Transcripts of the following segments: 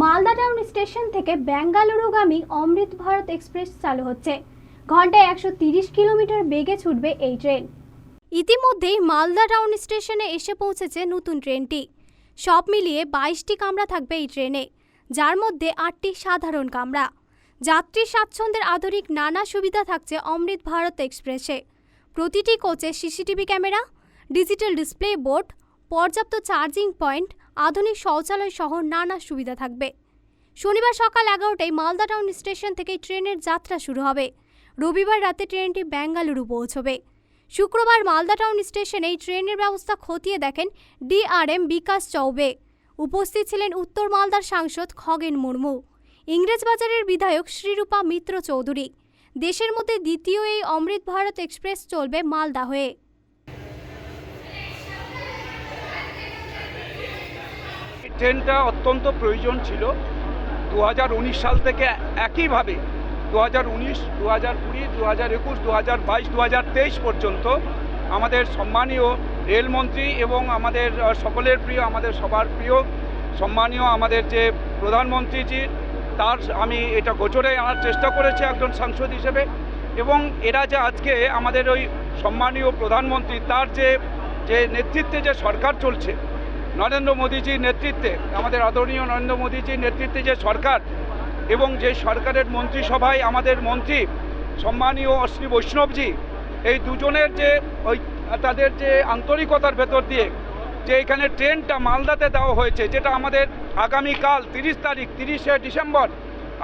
Malda town station থেকে বেঙ্গালুরুগামী অমৃত Bharat express চালু হচ্ছে। ঘন্টায় একশো কিলোমিটার বেগে ছুটবে এই ট্রেন। ইতিমধ্যেই মালদা টাউন স্টেশনে এসে পৌঁছেছে নতুন ট্রেনটি। সব মিলিয়ে বাইশটি কামরা থাকবে এই ট্রেনে, যার মধ্যে আটটি সাধারণ কামরা। যাত্রী স্বাচ্ছন্দ্যের আধুনিক নানা সুবিধা থাকছে অমৃত ভারত এক্সপ্রেসে। প্রতিটি কোচে CCTV camera, digital display board, পর্যাপ্ত চার্জিং পয়েন্ট আধুনিক শৌচালয় সহ নানা সুবিধা থাকবে। শনিবার সকাল এগারোটায় মালদা টাউন স্টেশন থেকে ট্রেনের যাত্রা শুরু হবে। রবিবার রাতে ট্রেনটি বেঙ্গালুরু পৌঁছবে। শুক্রবার মালদা টাউন স্টেশনে এই ট্রেনের ব্যবস্থা খতিয়ে দেখেন ডিআরএম বিকাশ চৌবে। উপস্থিত ছিলেন উত্তর মালদার সাংসদ খগেন মুর্মু। ইংরেজবাজারের বিধায়ক শ্রীরূপা মিত্র চৌধুরী। দেশের মধ্যে দ্বিতীয় এই অমৃত ভারত এক্সপ্রেস চলবে মালদা হয়ে। ট্রেনটা অত্যন্ত প্রয়োজন ছিল। দু হাজার উনিশ সাল থেকে একইভাবে দু হাজার উনিশ দু হাজার কুড়ি দু হাজার একুশ দু হাজার বাইশ দু হাজার তেইশ পর্যন্ত আমাদের সম্মানীয় রেলমন্ত্রী এবং আমাদের সকলের প্রিয়, আমাদের সবার প্রিয়, সম্মানীয় আমাদের যে প্রধানমন্ত্রীজি, তার আমি এটা গোচরে আনার চেষ্টা করেছি একজন সাংসদ হিসেবে এবং এরা যে আজকে আমাদের ওই সম্মানীয় প্রধানমন্ত্রী, তার যে যে নেতৃত্বে যে সরকার চলছে নরেন্দ্র মোদীজির নেতৃত্বে, আমাদের আদরণীয় নরেন্দ্র মোদীজির নেতৃত্বে যে সরকার এবং যে সরকারের মন্ত্রিসভায় আমাদের মন্ত্রী সম্মানীয় অশ্রী বৈষ্ণবজি, এই দুজনের যে ওই, তাদের যে আন্তরিকতার ভেতর দিয়ে যে এখানে ট্রেনটা মালদাতে দেওয়া হয়েছে, যেটা আমাদের আগামীকাল তিরিশ তারিখ, তিরিশে ডিসেম্বর,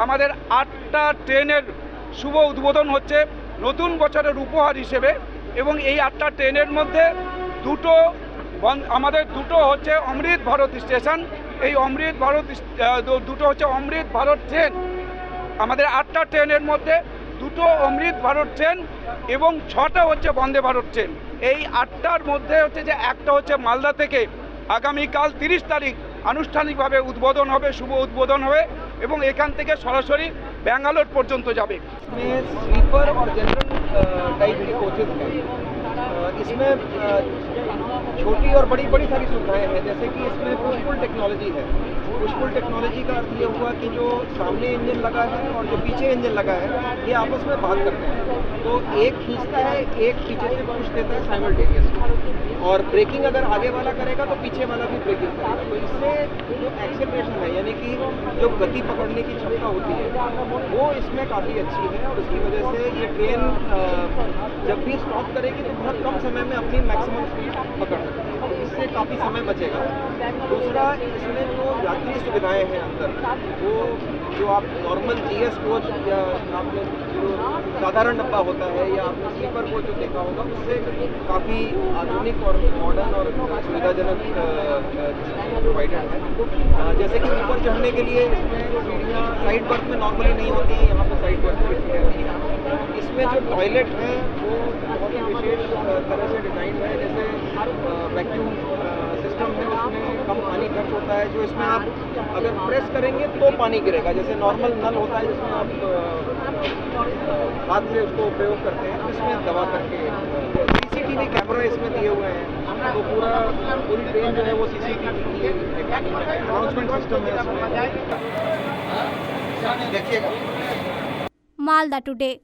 আমাদের আটটা ট্রেনের শুভ উদ্বোধন হচ্ছে নতুন বছরের উপহার হিসেবে এবং এই আটটা ট্রেনের মধ্যে দুটো আমাদের দুটো হচ্ছে অমৃত ভারত স্টেশন এই অমৃত ভারত ইস- আহ, দু- দুটো হচ্ছে অমৃত ভারত ট্রেন আমাদের আটটা ট্রেনের মধ্যে দুটো অমৃত ভারত ট্রেন এবং ছটা হচ্ছে বন্দে ভারত ট্রেন এই আটটার মধ্যে হচ্ছে যে একটা হচ্ছে মালদা থেকে আগামীকাল তিরিশ তারিখ আনুষ্ঠানিকভাবে উদ্বোধন হবে শুভ উদ্বোধন হবে এবং এখান থেকে সরাসরি ব্যাঙ্গালোর পর্যন্ত যাবে इसमें स्लीपर और जनरल टाइप की कोचेज हैं अ, इसमें छोटी और बड़ी बड़ी सारी सुविधाएँ हैं। जैसे कि इसमें पुशपुल टेक्नोलॉजी है। पुशपुल टेक्नोलॉजी का अर्थ ये हुआ कि जो सामने इंजन लगा है और जो पीछे इंजन लगा है, ये आपस में बात करते हैं। तो एक खींचता है, एक पीछे से पुश देता है साइमल्टेनियसली और ब्रेकिंग अगर आगे वाला करेगा तो पीछे वाला भी ब्रेकिंग करेगा। तो इससे जो एक्सेलरेशन है, यानी कि जो गति पकड़ने की क्षमता होती है, वो इसमें काफ़ी अच्छी है। और इसकी वजह से ये ट्रेन जब भी स्टॉप करेगी तो बहुत कम समय में अपनी मैक्सिमम स्पीड पकड़ सकती है। तो इससे काफ़ी समय बचेगा। दूसरा, इसमें जो यात्री सुविधाएँ हैं अंदर, वो, जो आप नॉर्मल जीएस कोच या आपने जो साधारण डब्बा होता है या आपने स्लीपर कोच जो देखा होगा, उससे काफ़ी आधुनिक और मॉडर्न और सुविधाजनक प्रोवाइडेड है। जैसे कि ऊपर चढ़ने के लिए इसमें सीढ़ियाँ साइड बर्थ में नॉर्मली नहीं होती, यहाँ पर साइड बर्थ में रहती हैं। इसमें जो टॉयलेट है, वो बहुत ही विशेष तरह से डिज़ाइन है। जैसे वैक्यूम सिस्टम है उसमें कम पानी खर्च होता है, जो इसमें आप अगर प्रेस करेंगे तो पानी गिरेगा। जैसे नॉर्मल नल होता है, जिसमें आप हाथ से उसको उपयोग करते हैं, इसमें दबा करके सीसीटीवी कैमरा इसमें दिए हुए हैं। तो पूरा, पूरी ट्रेन जो है वो सी की अनाउंसमेंट सिस्टम है इसमें। देखिएगा। मालदा टुडे।